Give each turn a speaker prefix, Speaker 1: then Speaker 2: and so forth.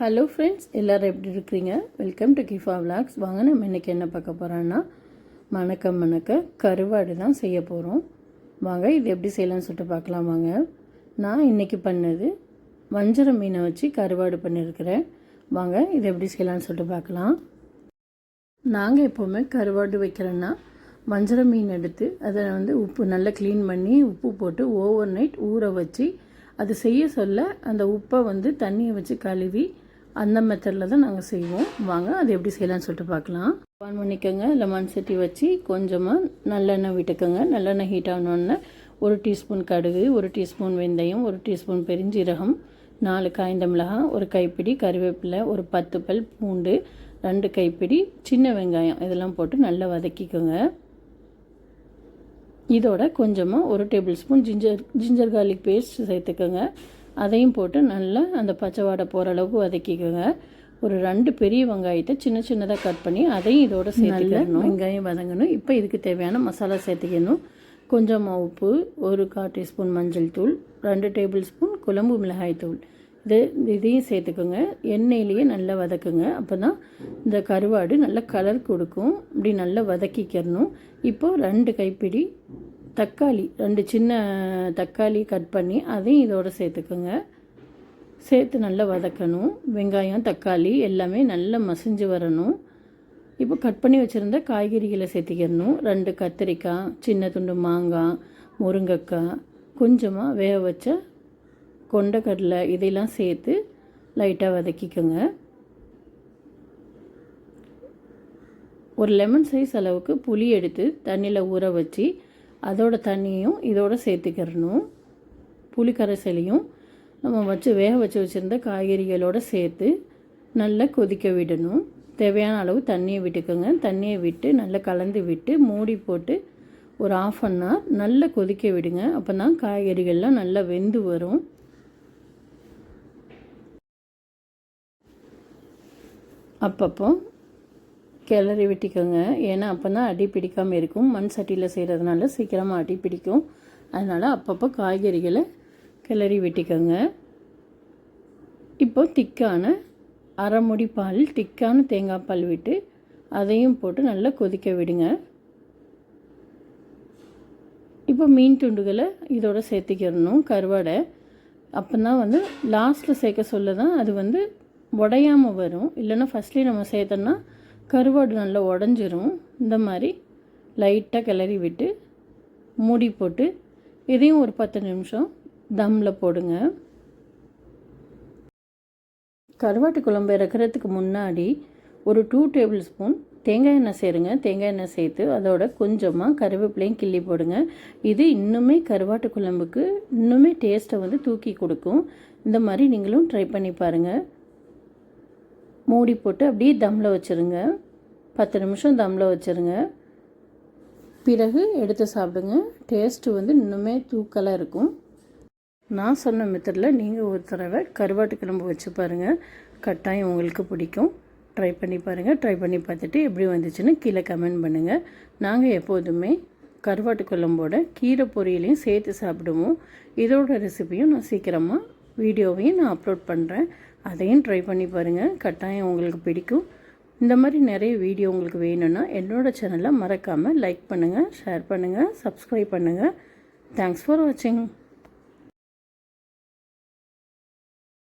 Speaker 1: Hello friends எல்லோரும் எப்படி இருக்கிறீங்க? வெல்கம் டு கிஃபா விளாக்ஸ் வாங்க நம்ம இன்றைக்கி என்ன பார்க்க போகிறோன்னா மணக்க மணக்க கருவாடு தான் செய்ய போகிறோம் வாங்க இது எப்படி செய்யலாம்னு சொல்லிட்டு பார்க்கலாம் வாங்க. நான் இன்றைக்கி பண்ணது வஞ்சர மீனை வச்சு கருவாடு பண்ணியிருக்கிறேன். வாங்க இது எப்படி செய்யலாம்னு சொல்லிட்டு பார்க்கலாம். நாங்கள் எப்போவுமே கருவாடு வைக்கிறோன்னா வஞ்சர மீன் எடுத்து அதை வந்து உப்பு நல்லா க்ளீன் பண்ணி உப்பு போட்டு ஓவர் நைட் ஊற வச்சு அது செய்ய சொல்ல அந்த உப்பை வந்து தண்ணியை வச்சு கழுவி அந்த மெத்தடில் தான் நாங்கள் செய்வோம். வாங்க அது எப்படி செய்யலாம்னு சொல்லிட்டு பார்க்கலாம். ஆன் பண்ணிக்கோங்க. லெமன் சட்டி வச்சு கொஞ்சமாக நல்லெண்ணெய் விட்டுக்கோங்க. நல்லெண்ணெய் ஹீட் ஆனோடனே ஒரு டீஸ்பூன் கடுகு ஒரு டீஸ்பூன் வெந்தயம் ஒரு டீஸ்பூன் பெருஞ்சீரகம் நாலு காய்ந்த மிளகாய் ஒரு கைப்பிடி கருவேப்பிலை ஒரு பத்து பல் பூண்டு ரெண்டு கைப்பிடி சின்ன வெங்காயம். இதெல்லாம் போட்டு நல்லா வதக்கிக்கோங்க. இதோட கொஞ்சமாக ஒரு tablespoon ginger ginger garlic paste சேர்த்துக்கோங்க. அதையும் போட்டு நல்லா அந்த பச்சை வாடை போகிற அளவுக்கு வதக்கிக்கோங்க. ஒரு ரெண்டு பெரிய வெங்காயத்தை சின்ன சின்னதாக கட் பண்ணி அதையும் இதோட சேர்த்துக்கணும் வெங்காயம் வதங்கணும். இப்போ இதுக்கு தேவையான மசாலா சேர்த்துக்கணும் கொஞ்சமாக உப்பு ஒரு கால் டீஸ்பூன் மஞ்சள் தூள் ரெண்டு டேபிள் ஸ்பூன் குழம்பு மிளகாய் தூள். இது இதையும் சேர்த்துக்கோங்க. எண்ணெயிலேயே நல்லா வதக்குங்க. அப்போ தான் இந்த கருவாடு நல்லா கலர் கொடுக்கும். இப்படி நல்லா வதக்கிக்கிறணும் இப்போது ரெண்டு கைப்பிடி தக்காளி ரெண்டு சின்ன தக்காளி கட் பண்ணி அதையும் இதோடு சேர்த்துக்கோங்க. சேர்த்து நல்லா வதக்கணும். வெங்காயம் தக்காளி எல்லாமே நல்லா மசிஞ்சு வரணும். இப்போ கட் பண்ணி வச்சுருந்த காய்கறிகளை சேர்த்திக்கிறணும். ரெண்டு கத்திரிக்காய் சின்ன துண்டு மாங்காய் முருங்கைக்காய் கொஞ்சமாக வேக வச்ச கொண்டக்கடலை இதெல்லாம் சேர்த்து லைட்டாக வதக்கிக்கோங்க. ஒரு லெமன் சைஸ் அளவுக்கு புளி எடுத்து தண்ணியில் ஊற வச்சு அதோட தண்ணியும் இதோட சேர்த்துக்கிறணும். புளி கரைசலையும் நம்ம வச்சு வேக வச்சு வச்சுருந்த காய்கறிகளோடு சேர்த்து நல்லா கொதிக்க விடணும். தேவையான அளவு தண்ணியை விட்டுக்கோங்க. தண்ணியை விட்டு நல்லா கலந்து விட்டு மூடி போட்டு ஒரு ஆஃப் அன் ஹவர் நல்லா கொதிக்க விடுங்க. அப்போ தான் காய்கறிகள்லாம் நல்லா வெந்து வரும். அப்பப்போ கிளறி வெட்டிக்கோங்க. ஏன்னா அப்போ தான் அடி பிடிக்காமல் இருக்கும். மண் சட்டியில் செய்கிறதுனால சீக்கிரமாக அடி பிடிக்கும். அதனால் அப்பப்போ காய்கறிகளை கிளறி வெட்டிக்கோங்க. இப்போ திக்கான அரைமுடி பால் திக்கான தேங்காய் பால் விட்டு அதையும் போட்டு நல்லா கொதிக்க விடுங்க. இப்போ மீன் துண்டுகளை இதோட சேர்த்துக்கிடணும். கருவாடை. அப்போ தான் வந்து லாஸ்ட்டில் சேர்க்க சொல்ல தான் அது வந்து உடையாமல் வரும். இல்லைன்னா ஃபஸ்ட்லேயே நம்ம சேர்த்தோன்னா கருவாடு நல்லா உடஞ்சிரும். இந்த மாதிரி லைட்டாக கிளறி விட்டு மூடி போட்டு இதையும் ஒரு பத்து நிமிஷம் தம்மில் போடுங்க. கருவாட்டு குழம்பு இறக்குறதுக்கு முன்னாடி ஒரு டூ டேபிள் ஸ்பூன் தேங்காய் எண்ணெய் சேருங்க. தேங்காய் எண்ணெய் சேர்த்து அதோட கொஞ்சமாக கருவேப்பிலையும் கிள்ளி போடுங்க. இது இன்னுமே கருவாட்டு குழம்புக்கு இன்னுமே டேஸ்ட்டை வந்து தூக்கி கொடுக்கும். இந்த மாதிரி நீங்களும் ட்ரை பண்ணி பாருங்கள் மூடி போட்டு அப்படியே தம்மில் வச்சுருங்க. பத்து நிமிஷம் தம்மில் வச்சுருங்க. பிறகு எடுத்து சாப்பிடுங்க. டேஸ்ட்டு வந்து இன்னுமே தூக்கலாக இருக்கும். நான் சொன்ன மெத்தடில் நீங்கள் ஒரு தடவை கருவாட்டு கிழம்பு வச்சு பாருங்கள் கட்டாயம் உங்களுக்கு பிடிக்கும். ட்ரை பண்ணி பாருங்கள் ட்ரை பண்ணி பார்த்துட்டு எப்படி வந்துச்சுன்னு கீழே கமெண்ட் பண்ணுங்கள் நாங்கள் எப்போதுமே கருவாட்டு குழம்போட கீரை பொரியலையும் சேர்த்து சாப்பிடுவோம். இதோட ரெசிபியும் நான் சீக்கிரமாக வீடியோவையும் நான் அப்லோட் பண்ணுறேன் அதையும் ட்ரை பண்ணி பாருங்கள் கட்டாயம் உங்களுக்கு பிடிக்கும். இந்த மாதிரி நிறைய வீடியோ உங்களுக்கு வேணும்னா என்னோடய சேனலை மறக்காமல் லைக் பண்ணுங்கள் ஷேர் பண்ணுங்கள் சப்ஸ்கிரைப் பண்ணுங்கள் தேங்க்ஸ் ஃபார் வாட்சிங்